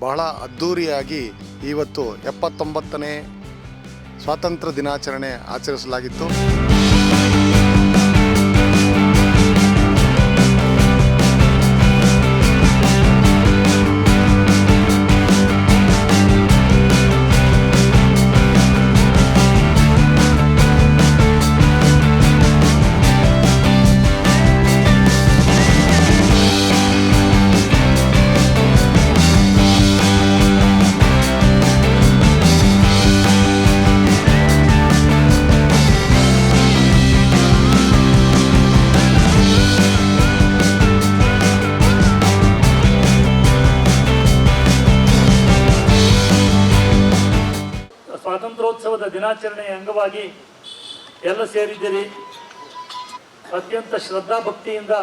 ಬಹಳ ಅದ್ಧೂರಿಯಾಗಿ ಇವತ್ತು ಎಪ್ಪತ್ತೊಂಬತ್ತನೇ ಸ್ವಾತಂತ್ರ್ಯ ದಿನಾಚರಣೆ ಆಚರಿಸಲಾಗಿತ್ತು. ದಿನಾಚರಣೆಯ ಅಂಗವಾಗಿ ಎಲ್ಲ ಸೇರಿದ್ದೀರಿ. ಅತ್ಯಂತ ಶ್ರದ್ಧಾ ಭಕ್ತಿಯಿಂದ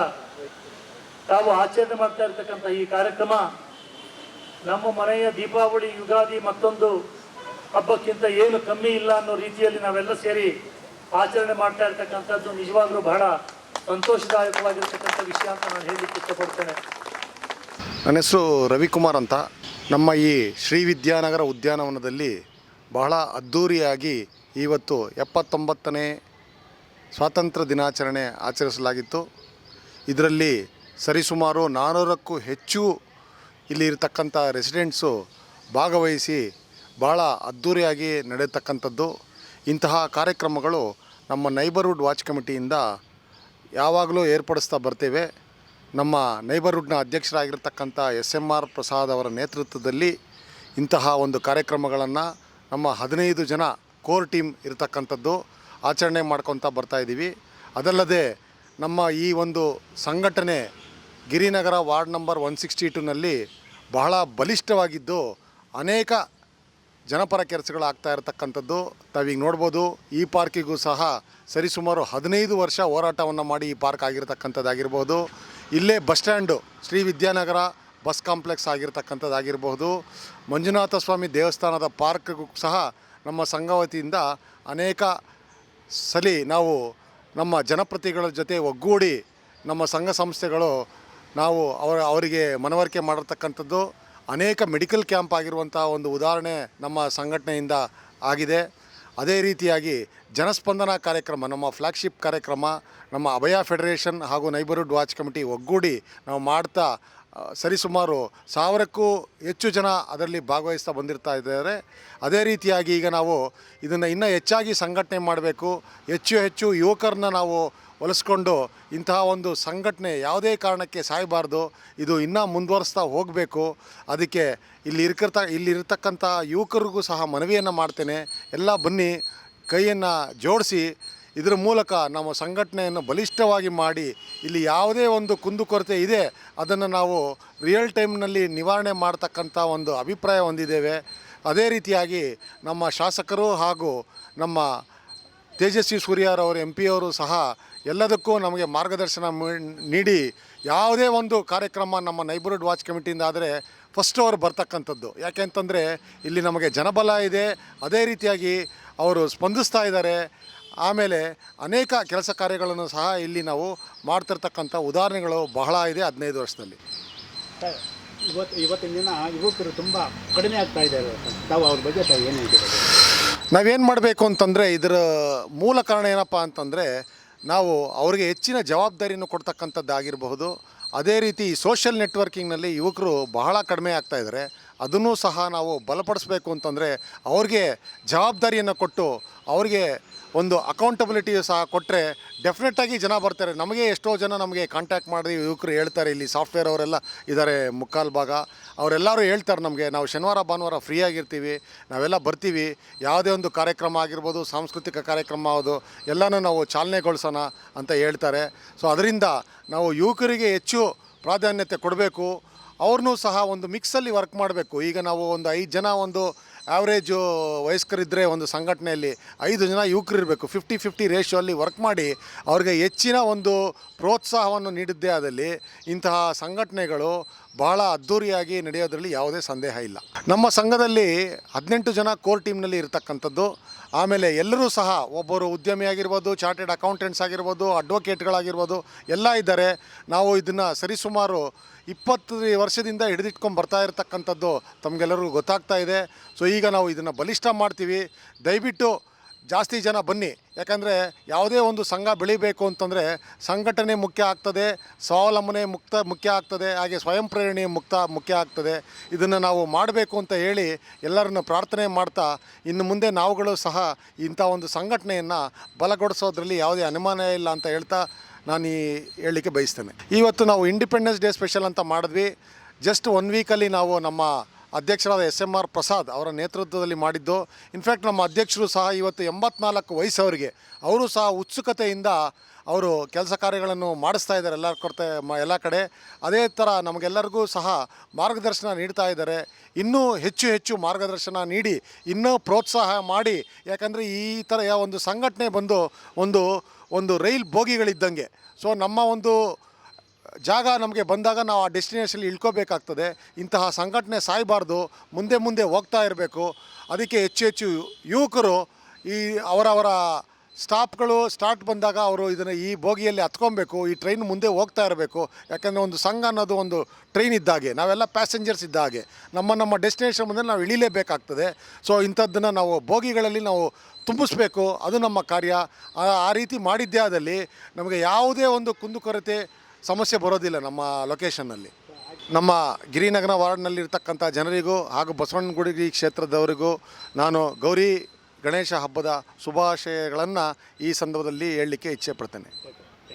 ತಾವು ಆಚರಣೆ ಮಾಡ್ತಾ ಇರ್ತಕ್ಕಂಥ ಈ ಕಾರ್ಯಕ್ರಮ ನಮ್ಮ ಮನೆಯ ದೀಪಾವಳಿ, ಯುಗಾದಿ ಮತ್ತೊಂದು ಹಬ್ಬಕ್ಕಿಂತ ಏನು ಕಮ್ಮಿ ಇಲ್ಲ ಅನ್ನೋ ರೀತಿಯಲ್ಲಿ ನಾವೆಲ್ಲ ಸೇರಿ ಆಚರಣೆ ಮಾಡ್ತಾ ಇರ್ತಕ್ಕಂಥದ್ದು ನಿಜವಾಗ್ಲೂ ಬಹಳ ಸಂತೋಷದಾಯಕವಾಗಿರ್ತಕ್ಕಂಥ ವಿಷಯ ಅಂತ ನಾನು ಹೇಳಲಿಕ್ಕೆ ಇಷ್ಟಪಡ್ತೇನೆ. ನನ್ನ ಹೆಸರು ರವಿಕುಮಾರ್ ಅಂತ. ನಮ್ಮ ಈ ಶ್ರೀ ವಿದ್ಯಾನಗರ ಉದ್ಯಾನವನದಲ್ಲಿ ಬಹಳ ಅದ್ಧೂರಿಯಾಗಿ ಇವತ್ತು ಎಪ್ಪತ್ತೊಂಬತ್ತನೇ ಸ್ವಾತಂತ್ರ್ಯ ದಿನಾಚರಣೆ ಆಚರಿಸಲಾಗಿತ್ತು. ಇದರಲ್ಲಿ ಸರಿಸುಮಾರು ನಾನ್ನೂರಕ್ಕೂ ಹೆಚ್ಚು ಇಲ್ಲಿ ಇರತಕ್ಕಂಥ ರೆಸಿಡೆಂಟ್ಸು ಭಾಗವಹಿಸಿ ಭಾಳ ಅದ್ಧೂರಿಯಾಗಿ ನಡೆಯತಕ್ಕಂಥದ್ದು. ಇಂತಹ ಕಾರ್ಯಕ್ರಮಗಳು ನಮ್ಮ ನೈಬರ್ಹುಡ್ ವಾಚ್ ಕಮಿಟಿಯಿಂದ ಯಾವಾಗಲೂ ಏರ್ಪಡಿಸ್ತಾ ಬರ್ತೇವೆ. ನಮ್ಮ ನೈಬರ್ಹುಡ್ನ ಅಧ್ಯಕ್ಷರಾಗಿರ್ತಕ್ಕಂಥ ಎಸ್ ಎಂ ಆರ್ ಪ್ರಸಾದ್ ಅವರ ನೇತೃತ್ವದಲ್ಲಿ ಇಂತಹ ಒಂದು ಕಾರ್ಯಕ್ರಮಗಳನ್ನು ನಮ್ಮ ಹದಿನೈದು ಜನ ಕೋರ್ ಟೀಮ್ ಇರತಕ್ಕಂಥದ್ದು ಆಚರಣೆ ಮಾಡ್ಕೊತ ಬರ್ತಾ ಇದ್ದೀವಿ. ಅದಲ್ಲದೆ ನಮ್ಮ ಈ ಒಂದು ಸಂಘಟನೆ Girinagar ward number one sixty ಟೂನಲ್ಲಿ ಬಹಳ ಬಲಿಷ್ಠವಾಗಿದ್ದು ಅನೇಕ ಜನಪರ ಕೆಲಸಗಳು ಆಗ್ತಾ ಇರತಕ್ಕಂಥದ್ದು. ತಾವೀಗ ನೋಡ್ಬೋದು, ಈ ಪಾರ್ಕಿಗೂ ಸಹ ಸರಿಸುಮಾರು ಹದಿನೈದು ವರ್ಷ ಹೋರಾಟವನ್ನು ಮಾಡಿ ಈ ಪಾರ್ಕ್ ಆಗಿರತಕ್ಕಂಥದ್ದಾಗಿರ್ಬೋದು. ಇಲ್ಲೇ bus stand Shri Vidyanagar bus complex ಆಗಿರತಕ್ಕಂಥದ್ದಾಗಿರಬಹುದು. Manjunatha ಸ್ವಾಮಿ ದೇವಸ್ಥಾನದ ಪಾರ್ಕ್ಗೂ ಸಹ ನಮ್ಮ ಸಂಘವತಿಯಿಂದ ಅನೇಕ ಸಲಿ ನಾವು ನಮ್ಮ ಜನಪ್ರತಿಗಳ ಜೊತೆ ಒಗ್ಗೂಡಿ ನಮ್ಮ ಸಂಘ ಸಂಸ್ಥೆಗಳು ನಾವು ಅವರ, ಅವರಿಗೆ ಮನವರಿಕೆ ಮಾಡಿರ್ತಕ್ಕಂಥದ್ದು. ಅನೇಕ ಮೆಡಿಕಲ್ ಕ್ಯಾಂಪ್ ಆಗಿರುವಂಥ ಒಂದು ಉದಾಹರಣೆ ನಮ್ಮ ಸಂಘಟನೆಯಿಂದ ಆಗಿದೆ. ಅದೇ ರೀತಿಯಾಗಿ ಜನಸ್ಪಂದನ ಕಾರ್ಯಕ್ರಮ, ನಮ್ಮ ಫ್ಲ್ಯಾಗ್ಶಿಪ್ ಕಾರ್ಯಕ್ರಮ, ನಮ್ಮ ಅಭಯ ಫೆಡರೇಷನ್ ಹಾಗೂ ನೈಬರ್ಹುಡ್ ವಾಚ್ ಕಮಿಟಿ ಒಗ್ಗೂಡಿ ನಾವು ಮಾಡ್ತಾ ಸರಿಸುಮಾರು ಸಾವಿರಕ್ಕೂ ಹೆಚ್ಚು ಜನ ಅದರಲ್ಲಿ ಭಾಗವಹಿಸ್ತಾ ಬಂದಿರ್ತಾ ಇದ್ದಾರೆ. ಅದೇ ರೀತಿಯಾಗಿ ಈಗ ನಾವು ಇದನ್ನು ಇನ್ನೂ ಹೆಚ್ಚಾಗಿ ಸಂಘಟನೆ ಮಾಡಬೇಕು. ಹೆಚ್ಚು ಹೆಚ್ಚು ಯುವಕರನ್ನ ನಾವು ಒಲಿಸ್ಕೊಂಡು ಇಂತಹ ಒಂದು ಸಂಘಟನೆ ಯಾವುದೇ ಕಾರಣಕ್ಕೆ ಸಾಯಬಾರ್ದು. ಇದು ಇನ್ನೂ ಮುಂದುವರಿಸ್ತಾ ಹೋಗಬೇಕು. ಅದಕ್ಕೆ ಇಲ್ಲಿ ಇರ್ಕರ್ತ ಇಲ್ಲಿರ್ತಕ್ಕಂಥ ಯುವಕರಿಗೂ ಸಹ ಮನವಿಯನ್ನು ಮಾಡ್ತೇನೆ. ಎಲ್ಲ ಬನ್ನಿ, ಕೈಯನ್ನು ಜೋಡಿಸಿ ಇದರ ಮೂಲಕ ನಮ್ಮ ಸಂಘಟನೆಯನ್ನು ಬಲಿಷ್ಠವಾಗಿ ಮಾಡಿ ಇಲ್ಲಿ ಯಾವುದೇ ಒಂದು ಕುಂದುಕೊರತೆ ಇದೆ, ಅದನ್ನು ನಾವು ರಿಯಲ್ ಟೈಮ್ನಲ್ಲಿ ನಿವಾರಣೆ ಮಾಡ್ತಕ್ಕಂಥ ಒಂದು ಅಭಿಪ್ರಾಯ ಹೊಂದಿದ್ದೇವೆ. ಅದೇ ರೀತಿಯಾಗಿ ನಮ್ಮ ಶಾಸಕರು ಹಾಗೂ ನಮ್ಮ ತೇಜಸ್ವಿ ಸೂರ್ಯರವರು ಎಂ ಪಿ ಅವರು ಸಹ ಎಲ್ಲದಕ್ಕೂ ನಮಗೆ ಮಾರ್ಗದರ್ಶನ ನೀಡಿ ಯಾವುದೇ ಒಂದು ಕಾರ್ಯಕ್ರಮ ನಮ್ಮ ನೈಬರ್ಹುಡ್ ವಾಚ್ ಕಮಿಟಿಯಿಂದ ಆದರೆ ಫಸ್ಟ್ ಅವರು ಬರ್ತಕ್ಕಂಥದ್ದು. ಯಾಕೆಂತಂದರೆ ಇಲ್ಲಿ ನಮಗೆ ಜನಬಲ ಇದೆ. ಅದೇ ರೀತಿಯಾಗಿ ಅವರು ಸ್ಪಂದಿಸ್ತಾ ಇದ್ದಾರೆ. ಆಮೇಲೆ ಅನೇಕ ಕೆಲಸ ಕಾರ್ಯಗಳನ್ನು ಸಹ ಇಲ್ಲಿ ನಾವು ಮಾಡ್ತಿರ್ತಕ್ಕಂಥ ಉದಾಹರಣೆಗಳು ಬಹಳ ಇದೆ ಹದಿನೈದು ವರ್ಷದಲ್ಲಿ. ಸರ್ ಇವತ್ತು ಇವತ್ತಿನ ದಿನ ಯುವಕರು ತುಂಬ ಕಡಿಮೆ ಆಗ್ತಾ ಇದ್ದಾರೆ. ತಾವು ಅವ್ರ ಬಗ್ಗೆ ತಾವು ಏನು ಹೇಳ್ತೀರಾ? ನಾವೇನು ಮಾಡಬೇಕು ಅಂತಂದರೆ ಇದರ ಮೂಲ ಕಾರಣ ಏನಪ್ಪ ಅಂತಂದರೆ ನಾವು ಅವರಿಗೆ ಹೆಚ್ಚಿನ ಜವಾಬ್ದಾರಿಯನ್ನು ಕೊಡ್ತಕ್ಕಂಥದ್ದಾಗಿರಬಹುದು. ಅದೇ ರೀತಿ ಸೋಷಿಯಲ್ ನೆಟ್ವರ್ಕಿಂಗ್ನಲ್ಲಿ ಯುವಕರು ಬಹಳ ಕಡಿಮೆ ಆಗ್ತಾ ಇದ್ದಾರೆ ಅದನ್ನೂ ಸಹ ನಾವು ಬಲಪಡಿಸ್ಬೇಕು ಅಂತಂದರೆ ಅವ್ರಿಗೆ ಜವಾಬ್ದಾರಿಯನ್ನು ಕೊಟ್ಟು ಅವ್ರಿಗೆ ಒಂದು ಅಕೌಂಟಬಿಲಿಟಿ ಸಹ ಕೊಟ್ಟರೆ ಡೆಫಿನೆಟ್ಟಾಗಿ ಜನ ಬರ್ತಾರೆ. ನಮಗೆ ಎಷ್ಟೋ ಜನ ನಮಗೆ ಕಾಂಟ್ಯಾಕ್ಟ್ ಮಾಡಿ ಯುವಕರು ಹೇಳ್ತಾರೆ, ಇಲ್ಲಿ ಸಾಫ್ಟ್ವೇರ್ ಅವರೆಲ್ಲ ಇದ್ದಾರೆ ಮುಕ್ಕಾಲು ಭಾಗ. ಅವರೆಲ್ಲರೂ ಹೇಳ್ತಾರೆ ನಮಗೆ, ನಾವು ಶನಿವಾರ, ಭಾನುವಾರ ಫ್ರೀ ಆಗಿರ್ತೀವಿ, ನಾವೆಲ್ಲ ಬರ್ತೀವಿ. ಯಾವುದೇ ಒಂದು ಕಾರ್ಯಕ್ರಮ ಆಗಿರ್ಬೋದು, ಸಾಂಸ್ಕೃತಿಕ ಕಾರ್ಯಕ್ರಮ ಅದು, ಎಲ್ಲನೂ ನಾವು ಚಾಲನೆಗೊಳಿಸೋಣ ಅಂತ ಹೇಳ್ತಾರೆ. ಸೊ ಅದರಿಂದ ನಾವು ಯುವಕರಿಗೆ ಹೆಚ್ಚು ಪ್ರಾಧಾನ್ಯತೆ ಕೊಡಬೇಕು. ಅವ್ರನ್ನೂ ಸಹ ಒಂದು ಮಿಕ್ಸಲ್ಲಿ ವರ್ಕ್ ಮಾಡಬೇಕು. ಈಗ ನಾವು ಒಂದು ಐದು ಜನ ಒಂದು ಆ್ಯಾವ್ರೇಜು ವಯಸ್ಕರಿದ್ದರೆ ಒಂದು ಸಂಘಟನೆಯಲ್ಲಿ ಐದು ಜನ ಯುವಕರು ಇರಬೇಕು ಫಿಫ್ಟಿ ಫಿಫ್ಟಿ ರೇಷೋ ಅಲ್ಲಿ ವರ್ಕ್ ಮಾಡಿ ಅವ್ರಿಗೆ ಹೆಚ್ಚಿನ ಒಂದು ಪ್ರೋತ್ಸಾಹವನ್ನು ನೀಡಿದ್ದೇ ಆದಲ್ಲಿ ಇಂತಹ ಸಂಘಟನೆಗಳು ಬಹಳ ಅದ್ಧೂರಿಯಾಗಿ ನಡೆಯೋದ್ರಲ್ಲಿ ಯಾವುದೇ ಸಂದೇಹ ಇಲ್ಲ. ನಮ್ಮ ಸಂಘದಲ್ಲಿ ಹದಿನೆಂಟು ಜನ ಕೋರ್ ಟೀಮ್ನಲ್ಲಿ ಇರತಕ್ಕಂಥದ್ದು. ಆಮೇಲೆ ಎಲ್ಲರೂ ಸಹ ಒಬ್ಬರು ಉದ್ಯಮಿ ಆಗಿರ್ಬೋದು, ಚಾರ್ಟೆಡ್ ಅಕೌಂಟೆಂಟ್ಸ್ ಆಗಿರ್ಬೋದು, ಅಡ್ವೊಕೇಟ್ಗಳಾಗಿರ್ಬೋದು ಎಲ್ಲ ಇದ್ದಾರೆ. ನಾವು ಇದನ್ನು ಸರಿಸುಮಾರು ಇಪ್ಪತ್ತು ವರ್ಷದಿಂದ ಹಿಡಿದಿಟ್ಕೊಂಡು ಬರ್ತಾ ಇರತಕ್ಕಂಥದ್ದು ತಮಗೆಲ್ಲರಿಗೂ ಗೊತ್ತಾಗ್ತಾ ಇದೆ. ಸೊ ಈಗ ನಾವು ಇದನ್ನು ಬಲಿಷ್ಠ ಮಾಡ್ತೀವಿ. ದಯವಿಟ್ಟು ಜಾಸ್ತಿ ಜನ ಬನ್ನಿ. ಯಾಕಂದರೆ ಯಾವುದೇ ಒಂದು ಸಂಘ ಬೆಳಿಬೇಕು ಅಂತಂದರೆ ಸಂಘಟನೆ ಮುಖ್ಯ ಆಗ್ತದೆ, ಸ್ವಾವಲಂಬನೆ ಮುಕ್ತ, ಮುಖ್ಯ ಆಗ್ತದೆ, ಹಾಗೆ ಸ್ವಯಂ ಪ್ರೇರಣೆ ಮುಕ್ತ, ಮುಖ್ಯ ಆಗ್ತದೆ. ಇದನ್ನು ನಾವು ಮಾಡಬೇಕು ಅಂತ ಹೇಳಿ ಎಲ್ಲರನ್ನು ಪ್ರಾರ್ಥನೆ ಮಾಡ್ತಾ ಇನ್ನು ಮುಂದೆ ನಾವುಗಳು ಸಹ ಇಂಥ ಒಂದು ಸಂಘಟನೆಯನ್ನು ಬಲಗೊಡಿಸೋದ್ರಲ್ಲಿ ಯಾವುದೇ ಅನುಮಾನ ಇಲ್ಲ ಅಂತ ಹೇಳ್ತಾ ನಾನು ಈ ಹೇಳಲಿಕ್ಕೆ ಬಯಸ್ತೇನೆ. ಇವತ್ತು ನಾವು ಇಂಡಿಪೆಂಡೆನ್ಸ್ ಡೇ ಸ್ಪೆಷಲ್ ಅಂತ ಮಾಡಿದ್ವಿ. ಜಸ್ಟ್ ಒನ್ ವೀಕಲ್ಲಿ ನಾವು ನಮ್ಮ ಅಧ್ಯಕ್ಷರಾದ ಎಸ್ ಎಂ ಆರ್ ಪ್ರಸಾದ್ ಅವರ ನೇತೃತ್ವದಲ್ಲಿ ಮಾಡಿದ್ದು. ಇನ್ಫ್ಯಾಕ್ಟ್ ನಮ್ಮ ಅಧ್ಯಕ್ಷರು ಸಹ ಇವತ್ತು ಎಂಬತ್ನಾಲ್ಕು ವಯಸ್ಸವರಿಗೆ ಅವರು ಸಹ ಉತ್ಸುಕತೆಯಿಂದ ಅವರು ಕೆಲಸ ಕಾರ್ಯಗಳನ್ನು ಮಾಡಿಸ್ತಾ ಇದ್ದಾರೆ ಎಲ್ಲ ಕೊರತೆ, ಮ, ಎಲ್ಲ ಕಡೆ. ಅದೇ ಥರ ನಮಗೆಲ್ಲರಿಗೂ ಸಹ ಮಾರ್ಗದರ್ಶನ ನೀಡ್ತಾ ಇದ್ದಾರೆ. ಇನ್ನೂ ಹೆಚ್ಚು ಹೆಚ್ಚು ಮಾರ್ಗದರ್ಶನ ನೀಡಿ, ಇನ್ನೂ ಪ್ರೋತ್ಸಾಹ ಮಾಡಿ. ಯಾಕಂದರೆ ಈ ಥರ ಒಂದು ಸಂಘಟನೆ ಬಂದು ಒಂದು ಒಂದು ರೈಲ್ ಬೋಗಿಗಳಿದ್ದಂಗೆ. ಸೊ ನಮ್ಮ ಒಂದು ಜಾಗ ನಮಗೆ ಬಂದಾಗ ನಾವು ಆ ಡೆಸ್ಟಿನೇಷನ್ ಇಳ್ಕೋಬೇಕಾಗ್ತದೆ. ಇಂತಹ ಸಂಘಟನೆ ಸಾಯಬಾರ್ದು, ಮುಂದೆ ಮುಂದೆ ಹೋಗ್ತಾ ಇರಬೇಕು. ಅದಕ್ಕೆ ಹೆಚ್ಚು ಹೆಚ್ಚು ಯುವಕರು ಈ ಅವರವರ ಸ್ಟಾಪ್ಗಳು ಸ್ಟಾರ್ಟ್ ಬಂದಾಗ ಅವರು ಇದನ್ನು ಈ ಬೋಗಿಯಲ್ಲಿ ಹತ್ಕೊಬೇಕು, ಈ ಟ್ರೈನ್ ಮುಂದೆ ಹೋಗ್ತಾ ಇರಬೇಕು. ಯಾಕಂದರೆ ಒಂದು ಸಂಘ ಅನ್ನೋದು ಒಂದು ಟ್ರೈನ್ ಇದ್ದಾಗೆ ನಾವೆಲ್ಲ ಪ್ಯಾಸೆಂಜರ್ಸ್ ಇದ್ದ ಹಾಗೆ. ನಮ್ಮ ನಮ್ಮ ಡೆಸ್ಟಿನೇಷನ್ ಮುಂದೆ ನಾವು ಇಳಿಲೇಬೇಕಾಗ್ತದೆ. ಸೊ ಇಂಥದ್ದನ್ನು ನಾವು ಬೋಗಿಗಳಲ್ಲಿ ನಾವು ತುಂಬಿಸ್ಬೇಕು. ಅದು ನಮ್ಮ ಕಾರ್ಯ. ಆ- ಆ ರೀತಿ ಮಾಡಿದ್ದೇ ಆದಲ್ಲಿ ನಮಗೆ ಯಾವುದೇ ಒಂದು ಕುಂದುಕೊರತೆ ಸಮಸ್ಯೆ ಬರೋದಿಲ್ಲ ನಮ್ಮ ಲೊಕೇಶನ್ನಲ್ಲಿ ನಮ್ಮ ಗಿರಿನಗರ ವಾರ್ಡ್ನಲ್ಲಿರ್ತಕ್ಕಂಥ ಜನರಿಗೂ ಹಾಗೂ ಬಸವಣ್ಣಗುಡಿ ಕ್ಷೇತ್ರದವರಿಗೂ ನಾನು ಗೌರಿ ಗಣೇಶ ಹಬ್ಬದ ಶುಭಾಶಯಗಳನ್ನು ಈ ಸಂದರ್ಭದಲ್ಲಿ ಹೇಳಲಿಕ್ಕೆ ಇಚ್ಛೆ ಪಡ್ತೇನೆ